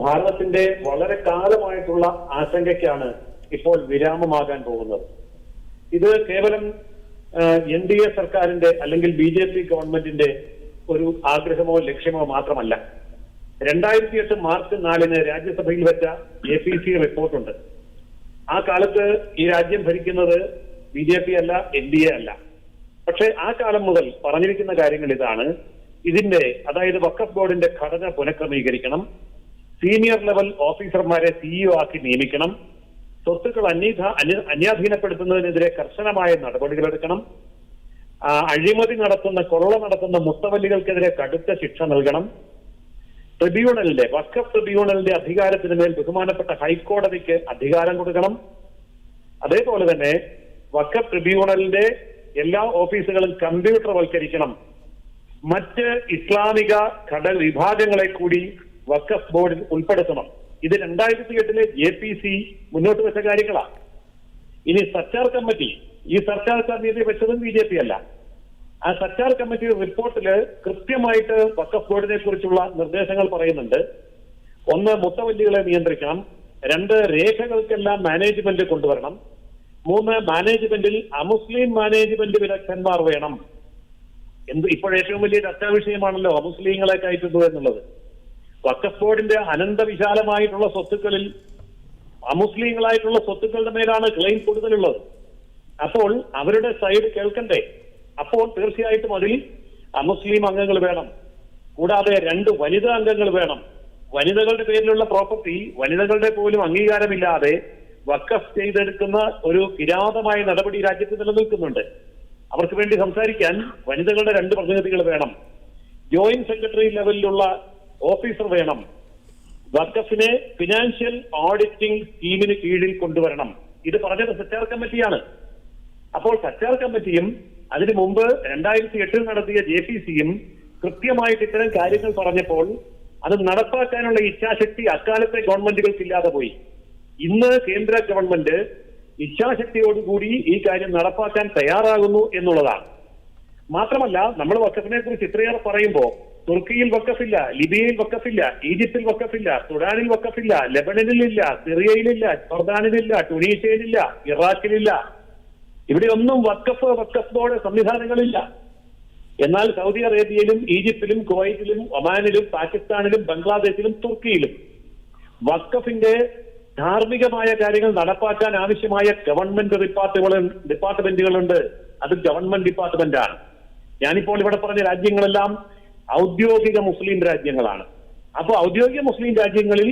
ഭാരതത്തിന്റെ വളരെ കാലമായിട്ടുള്ള ആശങ്കയ്ക്കാണ് ഇപ്പോൾ വിരാമമാകാൻ പോകുന്നത്. ഇത് കേവലം എൻ ഡി എ സർക്കാരിന്റെ അല്ലെങ്കിൽ ബി ജെ പി ഗവൺമെന്റിന്റെ ഒരു ആഗ്രഹമോ ലക്ഷ്യമോ മാത്രമല്ല. രണ്ടായിരത്തി എട്ട് മാർച്ച് നാലിന് രാജ്യസഭയിൽ വെച്ച എ പി സി റിപ്പോർട്ടുണ്ട്. ആ കാലത്ത് ഈ രാജ്യം ഭരിക്കുന്നത് ബി ജെ പി അല്ല എൻ ഡി എ അല്ല. പക്ഷേ ആ കാലം മുതൽ പറഞ്ഞിരിക്കുന്ന കാര്യങ്ങൾ ഇതാണ്. ഇതിന്റെ അതായത് വക്കഫ് ബോർഡിന്റെ ഘടന പുനഃക്രമീകരിക്കണം. സീനിയർ ലെവൽ ഓഫീസർമാരെ സിഇഒ ആക്കി നിയമിക്കണം. സ്വത്തുക്കൾ അന്യധ അന്യ- അന്യാധീനപ്പെടുത്തുന്നതിനെതിരെ കർശനമായ നടപടികളെടുക്കണം അഴിമതി നടത്തുന്ന കൊള്ള നടത്തുന്ന മുത്തവല്ലികൾക്കെതിരെ കടുത്ത ശിക്ഷ നൽകണം. ട്രിബ്യൂണലിന്റെ വക്കഫ് ട്രിബ്യൂണലിന്റെ അധികാരത്തിന് മേൽ ബഹുമാനപ്പെട്ട ഹൈക്കോടതിക്ക് അധികാരം കൊടുക്കണം. അതേപോലെ തന്നെ വക്കഫ് ട്രിബ്യൂണലിന്റെ എല്ലാ ഓഫീസുകളും കമ്പ്യൂട്ടർ വൽക്കരിക്കണം മറ്റ് ഇസ്ലാമിക ഘടക വിഭാഗങ്ങളെ കൂടി വക്കഫ് ബോർഡിൽ ഉൾപ്പെടുത്തണം. ഇത് രണ്ടായിരത്തി എട്ടിലെ ജെ പി സി മുന്നോട്ട് വെച്ച കാര്യങ്ങളാണ് ഇനി സർക്കാർ കമ്മിറ്റി ഈ സർക്കാർ കമ്മിറ്റി വെച്ചതും ബി ജെ പി അല്ല. ആ സർക്കാർ കമ്മിറ്റിയുടെ റിപ്പോർട്ടിൽ കൃത്യമായിട്ട് വക്കഫ് ബോർഡിനെ കുറിച്ചുള്ള നിർദ്ദേശങ്ങൾ പറയുന്നുണ്ട്. ഒന്ന് മുത്തവല്ലികളെ നിയന്ത്രിക്കണം. രണ്ട് രേഖകൾക്കെല്ലാം മാനേജ്മെന്റ് കൊണ്ടുവരണം. മൂന്ന് മാനേജ്മെന്റിൽ അമുസ്ലിം മാനേജ്മെന്റ് വിദഗ്ധന്മാർ വേണം. എന്ത് ഇപ്പോൾ ഏറ്റവും വലിയ ചർച്ചാ വിഷയമാണല്ലോ അമുസ്ലിങ്ങളെ കയറ്റുന്നു എന്നുള്ളത്. വക്കഫ് ബോർഡിന്റെ അനന്തവിശാലമായിട്ടുള്ള സ്വത്തുക്കളിൽ അമുസ്ലിങ്ങളായിട്ടുള്ള സ്വത്തുക്കളുടെ മേലാണ് ക്ലെയിം കൂടുതലുള്ളത്. അപ്പോൾ അവരുടെ സൈഡ് കേൾക്കണ്ടേ? അപ്പോൾ തീർച്ചയായിട്ടും അതിൽ അമുസ്ലിം അംഗങ്ങൾ വേണം. കൂടാതെ രണ്ട് വനിതാ അംഗങ്ങൾ വേണം. വനിതകളുടെ പേരിലുള്ള പ്രോപ്പർട്ടി വനിതകളുടെ പോലും അംഗീകാരമില്ലാതെ വക്കഫ് ചെയ്തെടുക്കുന്ന ഒരു കിരാതമായ നടപടി രാജ്യത്ത് നിലനിൽക്കുന്നുണ്ട്. അവർക്ക് വേണ്ടി സംസാരിക്കാൻ വനിതകളുടെ രണ്ട് പ്രതിനിധികൾ വേണം. ജോയിന്റ് സെക്രട്ടറി ലെവലിലുള്ള ഓഫീസർ വേണം. വക്കഫിനെ ഫിനാൻഷ്യൽ ഓഡിറ്റിംഗ് സ്കീമിന് കീഴിൽ കൊണ്ടുവരണം. ഇത് പറഞ്ഞത് സച്ചാർ കമ്മിറ്റിയാണ്. അപ്പോൾ സച്ചാർ കമ്മിറ്റിയും അതിനു മുമ്പ് രണ്ടായിരത്തി എട്ടിൽ നടത്തിയ ജെ പി സിയും കൃത്യമായിട്ട് ഇത്തരം കാര്യങ്ങൾ പറഞ്ഞപ്പോൾ അത് നടപ്പാക്കാനുള്ള ഇച്ഛാശക്തി അക്കാലത്തെ ഗവൺമെന്റുകൾക്ക് ഇല്ലാതെ പോയി. ഇന്ന് കേന്ദ്ര ഗവൺമെന്റ് ഇച്ഛാശക്തിയോടുകൂടി ഈ കാര്യം നടപ്പാക്കാൻ തയ്യാറാകുന്നു എന്നുള്ളതാണ്. മാത്രമല്ല നമ്മൾ വക്കഫിനെ കുറിച്ച് ഇത്രയേറെ പറയുമ്പോൾ തുർക്കിയിൽ വക്കഫില്ല ലിബിയയിൽ വക്കഫില്ല ഈജിപ്തിൽ വക്കഫില്ല സുഡാനിൽ വക്കഫില്ല ലെബനനിലില്ല സിറിയയിലില്ല ജോർദാനിലില്ല ടുണീഷ്യയിലില്ല ഇറാഖിലില്ല. ഇവിടെയൊന്നും വക്കഫ് വക്കഫ് ബോർഡ് സംവിധാനങ്ങളില്ല. എന്നാൽ സൗദി അറേബ്യയിലും ഈജിപ്തിലും കുവൈറ്റിലും ഒമാനിലും പാകിസ്ഥാനിലും ബംഗ്ലാദേശിലും തുർക്കിയിലും വക്കഫിന്റെ ധാർമ്മികമായ കാര്യങ്ങൾ നടപ്പാക്കാൻ ആവശ്യമായ ഗവൺമെന്റ് ഡിപ്പാർട്ട്മെന്റ് ഡിപ്പാർട്ട്മെന്റുകളുണ്ട്. അത് ഗവൺമെന്റ് ഡിപ്പാർട്ട്മെന്റാണ്. ഞാനിപ്പോൾ ഇവിടെ പറഞ്ഞ രാജ്യങ്ങളെല്ലാം ഔദ്യോഗിക മുസ്ലിം രാജ്യങ്ങളാണ്. അപ്പോൾ ഔദ്യോഗിക മുസ്ലിം രാജ്യങ്ങളിൽ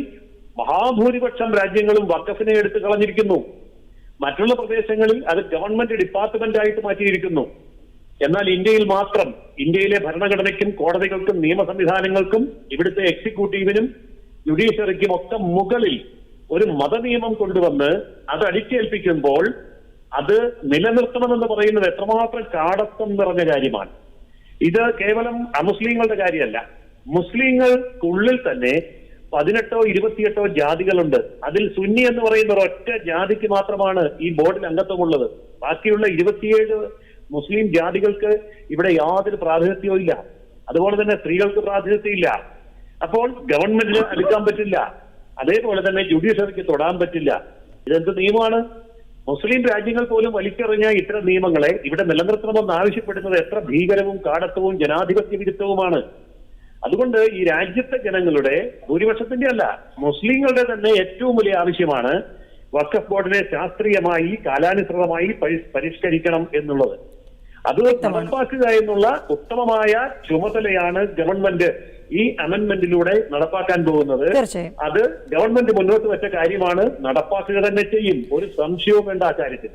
മഹാഭൂരിപക്ഷം രാജ്യങ്ങളും വക്കഫിനെ എടുത്തു കളഞ്ഞിരിക്കുന്നു. മറ്റുള്ള പ്രദേശങ്ങളിൽ അത് ഗവൺമെന്റ് ഡിപ്പാർട്ട്മെന്റ് ആയിട്ട് മാറ്റിയിരിക്കുന്നു. എന്നാൽ ഇന്ത്യയിൽ മാത്രം ഇന്ത്യയിലെ ഭരണഘടനയ്ക്കും കോടതികൾക്കും നിയമ സംവിധാനങ്ങൾക്കും ഇവിടുത്തെ എക്സിക്യൂട്ടീവിനും ജുഡീഷ്യറിക്കും ഒക്കെ മുകളിൽ ഒരു മതനിയമം കൊണ്ടുവന്ന് അത് അടിച്ചേൽപ്പിക്കുമ്പോൾ അത് നിലനിർത്തണമെന്ന് പറയുന്നത് എത്രമാത്രം കാടത്തം നിറഞ്ഞ കാര്യമാണ്. ഇത് കേവലം അമുസ്ലിങ്ങളുടെ കാര്യമല്ല. മുസ്ലിങ്ങൾക്കുള്ളിൽ തന്നെ പതിനെട്ടോ ഇരുപത്തിയെട്ടോ ജാതികളുണ്ട്. അതിൽ സുന്നി എന്ന് പറയുന്ന ഒറ്റ ജാതിക്ക് മാത്രമാണ് ഈ ബോർഡിൽ അംഗത്വമുള്ളത്. ബാക്കിയുള്ള ഇരുപത്തിയേഴ് മുസ്ലിം ജാതികൾക്ക് ഇവിടെ യാതൊരു പ്രാതിനിധ്യവും ഇല്ല. അതുപോലെ തന്നെ സ്ത്രീകൾക്ക് പ്രാതിനിധ്യം ഇല്ല അപ്പോൾ ഗവൺമെന്റിന് അടുക്കാൻ പറ്റില്ല. അതേപോലെ തന്നെ ജുഡീഷ്യറിക്ക് തൊടാൻ പറ്റില്ല. ഇതെന്ത് നിയമമാണ്? മുസ്ലിം രാജ്യങ്ങൾ പോലും വലിച്ചെറിഞ്ഞ ഇത്തരം നിയമങ്ങളെ ഇവിടെ നിലനിർത്തണമെന്ന് ആവശ്യപ്പെടുന്നത് എത്ര ഭീകരവും കാടത്വവും ജനാധിപത്യ വിരുദ്ധവുമാണ്. അതുകൊണ്ട് ഈ രാജ്യത്തെ ജനങ്ങളുടെ ഭൂരിപക്ഷത്തിന്റെ അല്ല മുസ്ലിങ്ങളുടെ തന്നെ ഏറ്റവും വലിയ ആവശ്യമാണ് വഖഫ് ബോർഡിനെ ശാസ്ത്രീയമായി കാലാനുസൃതമായി പരിഷ്കരിക്കണം എന്നുള്ളത്. അത് നടപ്പാക്കുക എന്നുള്ള ഉത്തമമായ ചുമതലയാണ് ഗവൺമെന്റ്. ഈ അമെന്റ്മെന്റിലൂടെ നടപ്പാക്കാൻ പോകുന്നത് അത് ഗവൺമെന്റ് മുന്നോട്ട് വെച്ച കാര്യമാണ്. നടപ്പാക്കുക തന്നെ ചെയ്യും. ഒരു സംശയവും വേണ്ട ആ കാര്യത്തിൽ.